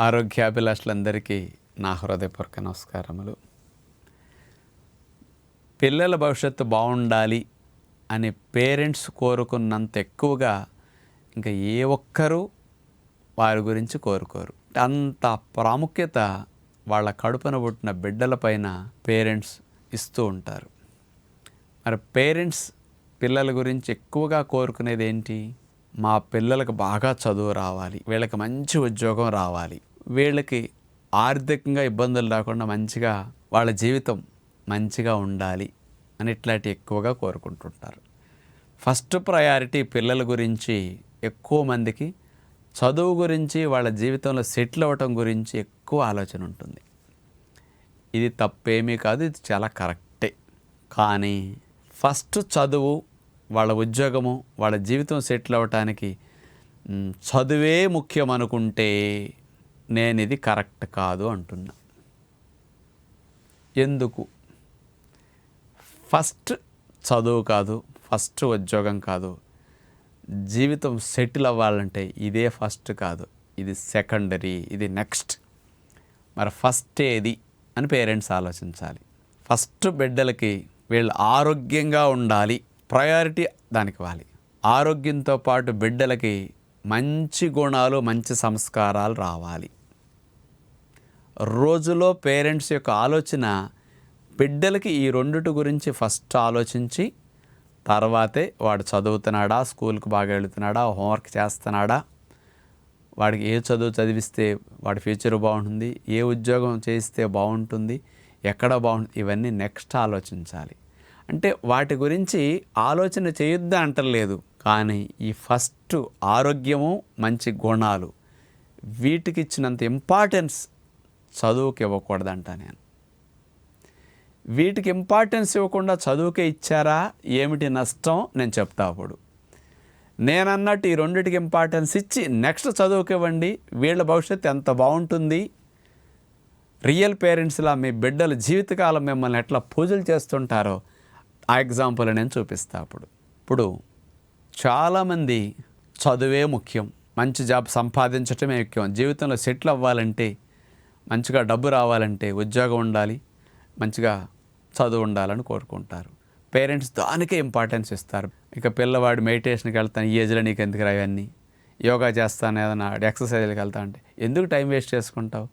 ఆరోగ్యాభిలాషులందరికీ నా హృదయపూర్వక నమస్కారములు. పిల్లల భవిష్యత్తు బాగుండాలి అని పేరెంట్స్ కోరుకున్నంత ఎక్కువగా ఇంకా ఏ ఒక్కరూ వారి గురించి కోరుకోరు. అంత ప్రాముఖ్యత వాళ్ళ కడుపున పుట్టిన బిడ్డలపైన పేరెంట్స్ ఇస్తూ ఉంటారు. మరి పేరెంట్స్ పిల్లల గురించి ఎక్కువగా కోరుకునేది ఏంటి మా పిల్లలకు బాగా చదువు రావాలి వీళ్ళకి మంచి ఉద్యోగం రావాలి. వీళ్ళకి ఆర్థికంగా ఇబ్బందులు రాకుండా మంచిగా వాళ్ళ జీవితం మంచిగా ఉండాలి అని ఇట్లాంటి ఎక్కువగా కోరుకుంటుంటారు. ఫస్ట్ ప్రయారిటీ పిల్లల గురించి ఎక్కువ మందికి చదువు గురించి వాళ్ళ జీవితంలో సెటిల్ అవ్వటం గురించి ఎక్కువ ఆలోచన ఉంటుంది. ఇది తప్పేమీ కాదు ఇది చాలా కరెక్టే. కానీ ఫస్ట్ చదువు వాళ్ళ ఉద్యోగము వాళ్ళ జీవితం సెటిల్ అవ్వటానికి చదువే ముఖ్యం అనుకుంటే నేను ఇది కరెక్ట్ కాదు అంటున్నా. ఎందుకు? ఫస్ట్ చదువు కాదు ఫస్ట్ ఉద్యోగం కాదు. జీవితం సెటిల్ అవ్వాలంటే ఇదే ఫస్ట్ కాదు. ఇది సెకండరీ ఇది నెక్స్ట్. మరి ఫస్ట్ ఏది అని పేరెంట్స్ ఆలోచించాలి. ఫస్ట్ బిడ్డలకి వీళ్ళు ఆరోగ్యంగా ఉండాలి ప్రయారిటీ దానికి ఇవ్వాలి. ఆరోగ్యంతో పాటు బిడ్డలకి మంచి గుణాలు మంచి సంస్కారాలు రావాలి. రోజులో పేరెంట్స్ యొక్క ఆలోచన బిడ్డలకి ఈ రెండిటి గురించి ఫస్ట్ ఆలోచించి తర్వాతే వాడు చదువుతున్నాడా స్కూల్కి బాగా వెళుతున్నాడా హోంవర్క్ చేస్తున్నాడా వాడికి ఏ చదువు చదివిస్తే వాడి ఫ్యూచర్ బాగుంటుంది ఏ ఉద్యోగం చేయిస్తే బాగుంటుంది ఎక్కడ బాగుంటుంది ఇవన్నీ నెక్స్ట్ ఆలోచించాలి. అంటే వాటి గురించి ఆలోచన చేయొద్దు అంటలేదు కానీ ఈ ఫస్ట్ ఆరోగ్యము మంచి గుణాలు వీటికి ఇచ్చినంత ఇంపార్టెన్స్ చదువుకి ఇవ్వకూడదంట నేను. వీటికి ఇంపార్టెన్స్ ఇవ్వకుండా చదువుకే ఇచ్చారా? ఏమిటి నష్టం? నేను చెప్తా అప్పుడు. నేను అన్నట్టు ఈ రెండిటికి ఇంపార్టెన్స్ ఇచ్చి నెక్స్ట్ చదువుకి ఇవ్వండి. వీళ్ళ భవిష్యత్తు ఎంత బాగుంటుంది? రియల్ పేరెంట్స్లా మీ బిడ్డల జీవితకాలం మిమ్మల్ని ఎట్లా పూజలు చేస్తుంటారో ఆ ఎగ్జాంపుల్ నేను చూపిస్తా అప్పుడు. ఇప్పుడు చాలామంది చదువే ముఖ్యం. మంచి జాబ్ సంపాదించటమే ముఖ్యం. జీవితంలో సెటిల్ అవ్వాలంటే మంచిగా డబ్బు రావాలంటే ఉద్యోగం ఉండాలి మంచిగా చదువు ఉండాలని కోరుకుంటారు. పేరెంట్స్ దానికే ఇంపార్టెన్స్ ఇస్తారు. ఇక పిల్లవాడు మెడిటేషన్కి వెళ్తాను ఈ ఏజ్లో నీకు ఎందుకు రా యోగా చేస్తాను ఏదైనా ఎక్సర్సైజ్కి వెళ్తా అంటే ఎందుకు టైం వేస్ట్ చేసుకుంటావు?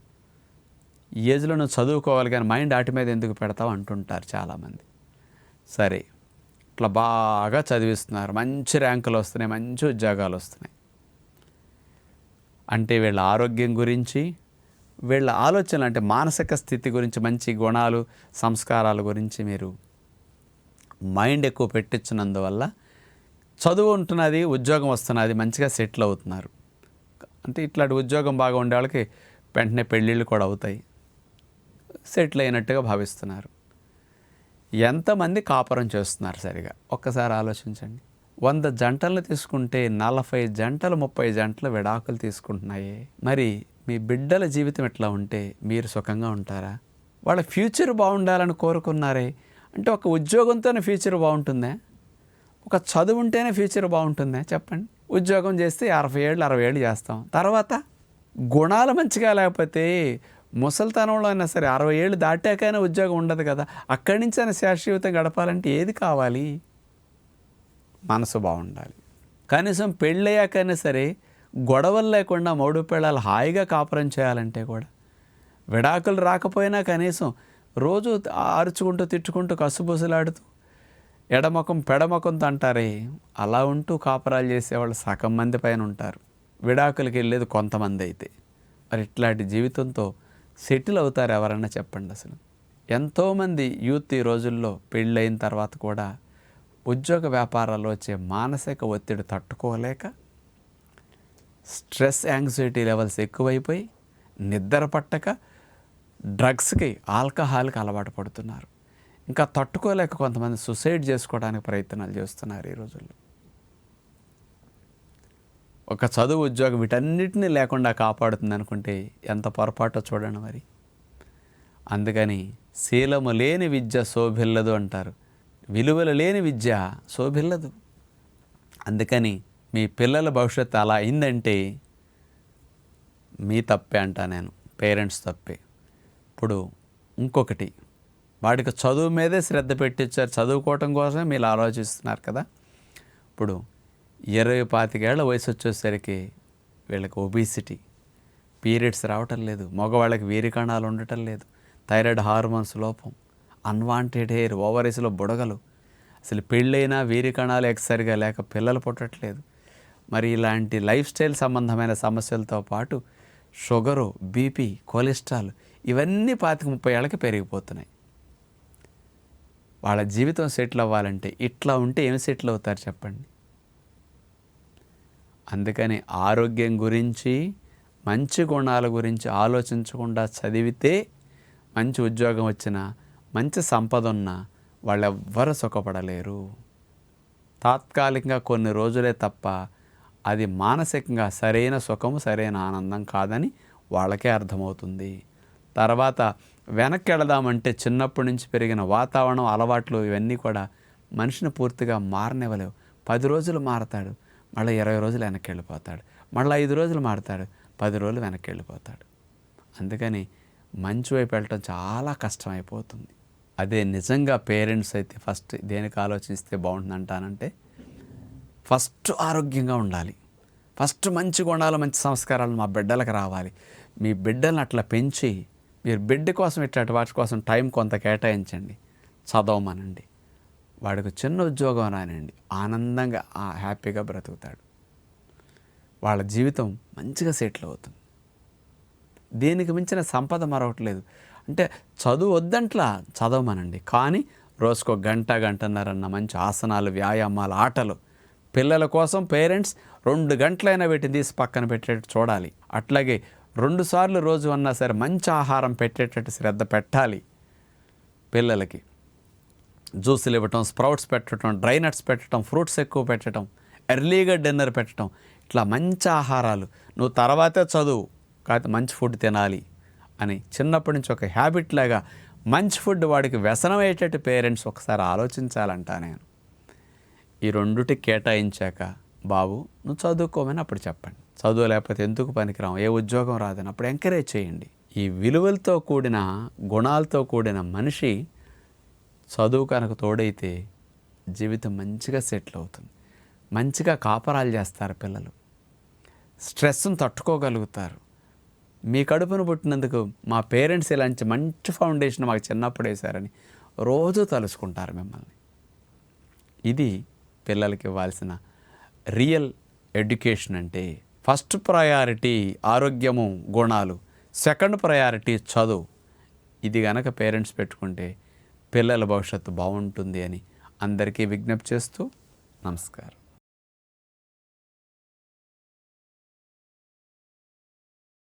ఈ ఏజ్లో నువ్వు చదువుకోవాలి కానీ మైండ్ ఆటి మీద ఎందుకు పెడతావు అంటుంటారు చాలామంది. సరే ఇట్లా బాగా చదివిస్తున్నారు మంచి ర్యాంకులు వస్తున్నాయి మంచి ఉద్యోగాలు వస్తున్నాయి. అంటే వీళ్ళ ఆరోగ్యం గురించి వీళ్ళ ఆలోచనలు అంటే మానసిక స్థితి గురించి మంచి గుణాలు సంస్కారాల గురించి మీరు మైండ్ ఎక్కువ పెట్టించినందువల్ల చదువు ఉంటున్నది ఉద్యోగం వస్తున్నది మంచిగా సెటిల్ అవుతున్నారు. అంటే ఇట్లాంటి ఉద్యోగం బాగా ఉండే వాళ్ళకి వెంటనే పెళ్ళిళ్ళు కూడా అవుతాయి. సెటిల్ అయినట్టుగా భావిస్తున్నారు. ఎంతమంది కాపురం చేస్తున్నారు సరిగా? ఒక్కసారి ఆలోచించండి. వంద జంటలు తీసుకుంటే నలభై జంటలు ముప్పై జంటలు విడాకులు తీసుకుంటున్నాయి. మరి మీ బిడ్డల జీవితం ఎట్లా ఉంటే మీరు సుఖంగా ఉంటారా? వాళ్ళ ఫ్యూచర్ బాగుండాలని కోరుకున్నారే? అంటే ఒక ఉద్యోగంతోనే ఫ్యూచర్ బాగుంటుందా? ఒక చదువు ఉంటేనే ఫ్యూచర్ బాగుంటుందా? చెప్పండి. ఉద్యోగం చేస్తే అరవై ఏళ్ళు అరవై ఏళ్ళు చేస్తాం. తర్వాత గుణాలు మంచిగా లేకపోతే ముసలితనంలో అయినా సరే అరవై ఏళ్ళు దాటాకైనా ఉద్యోగం ఉండదు కదా. అక్కడి నుంచి అయినా శాశ్వతం గడపాలంటే ఏది కావాలి? మనసు బాగుండాలి. కనీసం పెళ్ళయ్యాకైనా సరే గొడవలు లేకుండా మౌడు పిల్లలు హాయిగా కాపురం చేయాలంటే కూడా విడాకులు రాకపోయినా కనీసం రోజు అరుచుకుంటూ తిట్టుకుంటూ కసుబుసులాడుతూ ఎడమకం పెడమకంతో అంటారే అలా ఉంటూ కాపురాలు చేసేవాళ్ళు సగం మంది పైన ఉంటారు. విడాకులకి వెళ్ళేది కొంతమంది అయితే. మరి ఇట్లాంటి జీవితంతో సెటిల్ అవుతారు ఎవరన్నా చెప్పండి అసలు. ఎంతోమంది యూత్ ఈ రోజుల్లో పెళ్ళైన తర్వాత కూడా ఉద్యోగ వ్యాపారాల్లో వచ్చే మానసిక ఒత్తిడి తట్టుకోలేక స్ట్రెస్ యాంగ్జైటీ లెవెల్స్ ఎక్కువైపోయి నిద్ర పట్టక డ్రగ్స్కి ఆల్కహాల్కి అలవాటు పడుతున్నారు. ఇంకా తట్టుకోలేక కొంతమంది సుసైడ్ చేసుకోవడానికి ప్రయత్నాలు చేస్తున్నారు ఈ రోజుల్లో. ఒక చదువు ఉద్యోగం వీటన్నిటిని లేకుండా కాపాడుతుంది అనుకుంటే ఎంత పొరపాటో చూడండి మరి. అందుకని శీలము లేని విద్య శోభిల్లదు అంటారు. విలువలు లేని విద్య శోభిల్లదు. అందుకని మీ పిల్లల భవిష్యత్తు అలా అయిందంటే మీ తప్పే అంటా నేను. పేరెంట్స్ తప్పే. ఇప్పుడు ఇంకొకటి. వాడికి చదువు మీదే శ్రద్ధ పెట్టించారు చదువుకోవటం కోసమే మీరు ఆలోచిస్తున్నారు కదా. ఇప్పుడు ఇరవై పాతికేళ్ళ వయసు వచ్చేసరికి వీళ్ళకి ఒబిసిటీ. పీరియడ్స్ రావటం లేదు. మగవాళ్ళకి వీరికణాలు ఉండటం లేదు. థైరాయిడ్ హార్మోన్స్ లోపం. అన్వాంటెడ్ హెయిర్ ఓవరీస్లో బుడగలు. అసలు పెళ్ళైనా వీరికణాలు ఎక్సరిగా లేక పిల్లలు పుట్టట్లేదు. మరి ఇలాంటి లైఫ్ స్టైల్ సంబంధమైన సమస్యలతో పాటు షుగరు బీపీ కొలెస్ట్రాల్ ఇవన్నీ పాతిక ముప్పై ఏళ్ళకి పెరిగిపోతున్నాయి. వాళ్ళ జీవితం సెటిల్ అవ్వాలంటే ఇట్లా ఉంటే ఏం సెటిల్ అవుతారు చెప్పండి? అందుకని ఆరోగ్యం గురించి మంచి గుణాల గురించి ఆలోచించకుండా చదివితే మంచి ఉద్యోగం వచ్చినా మంచి సంపద ఉన్నా వాళ్ళెవ్వరు సుఖపడలేరు. తాత్కాలికంగా కొన్ని రోజులే తప్ప అది మానసికంగా సరైన సుఖము సరైన ఆనందం కాదని వాళ్ళకే అర్థమవుతుంది. తర్వాత వెనక్కి వెళదామంటే చిన్నప్పటి నుంచి పెరిగిన వాతావరణం అలవాట్లు ఇవన్నీ కూడా మనిషిని పూర్తిగా మారనివ్వలేవు. పది రోజులు మారతాడు మళ్ళీ ఇరవై రోజులు వెనక్కి వెళ్ళిపోతాడు మళ్ళీ ఐదు రోజులు మారతాడు పది రోజులు వెనక్కి వెళ్ళిపోతాడు. అందుకని మంచి వైపు వెళ్ళటం చాలా కష్టమైపోతుంది. అదే నిజంగా పేరెంట్స్ అయితే ఫస్ట్ దేనికి ఆలోచిస్తే బాగుంటుంది అంటానంటే ఫస్ట్ ఆరోగ్యంగా ఉండాలి. ఫస్ట్ మంచి ఉండాలి మంచి సంస్కారాలు మా బిడ్డలకు రావాలి. మీ బిడ్డలను అట్లా పెంచి మీరు బిడ్డ కోసం ఇట్లాంటి వాటి కోసం టైం కొంత కేటాయించండి. చదవమనండి. వాడికి చిన్న ఉద్యోగం రానండి ఆనందంగా హ్యాపీగా బ్రతుకుతాడు. వాళ్ళ జీవితం మంచిగా సెటిల్ అవుతుంది. దీనికి మించిన సంపద మరొకటి లేదు. అంటే చదువు వద్దంట్లా చదవమనండి. కానీ రోజుకో గంట గంటన్నరన్న మంచి ఆసనాలు వ్యాయామాలు ఆటలు పిల్లల కోసం పేరెంట్స్ రెండు గంటలైనా వీటిని తీసి పక్కన పెట్టేటట్టు చూడాలి. అట్లాగే రెండు సార్లు రోజు అన్నా సరే మంచి ఆహారం పెట్టేటట్టు శ్రద్ధ పెట్టాలి పిల్లలకి. జ్యూసులు ఇవ్వటం స్ప్రౌట్స్ పెట్టడం డ్రై నట్స్ పెట్టడం ఫ్రూట్స్ ఎక్కువ పెట్టడం ఎర్లీగా డిన్నర్ పెట్టడం ఇట్లా మంచి ఆహారాలు. నువ్వు తర్వాతే చదువు కాకపోతే మంచి ఫుడ్ తినాలి అని చిన్నప్పటి నుంచి ఒక హ్యాబిట్ లాగా మంచి ఫుడ్ వాడికి వ్యసనం అయ్యేటట్టు పేరెంట్స్ ఒకసారి ఆలోచించాలంటా నేను. ఈ రెండుటి కేటాయించాక బాబు నువ్వు చదువుకోమని అప్పుడు చెప్పండి. చదువు లేకపోతే ఎందుకు పనికిరావు? ఏ ఉద్యోగం రాదని అప్పుడు ఎంకరేజ్ చేయండి. ఈ విలువలతో కూడిన గుణాలతో కూడిన మనిషి చదువు కనుక తోడైతే జీవితం మంచిగా సెటిల్ అవుతుంది. మంచిగా కాపరాలు చేస్తారు పిల్లలు. స్ట్రెస్ను తట్టుకోగలుగుతారు. మీ కడుపును పుట్టినందుకు మా పేరెంట్స్ ఇలాంటి మంచి ఫౌండేషన్ మాకు చిన్నప్పుడు వేశారని రోజు తలుసుకుంటారు మిమ్మల్ని. ఇది పిల్లలకి ఇవ్వాల్సిన రియల్ ఎడ్యుకేషన్ అంటే ఫస్ట్ ప్రయారిటీ ఆరోగ్యము గుణాలు. సెకండ్ ప్రయారిటీ చదువు. ఇది గనక పేరెంట్స్ పెట్టుకుంటే పిల్లల భవిష్యత్తు బాగుంటుంది అని అందరికీ విజ్ఞప్తి చేస్తూ నమస్కారం.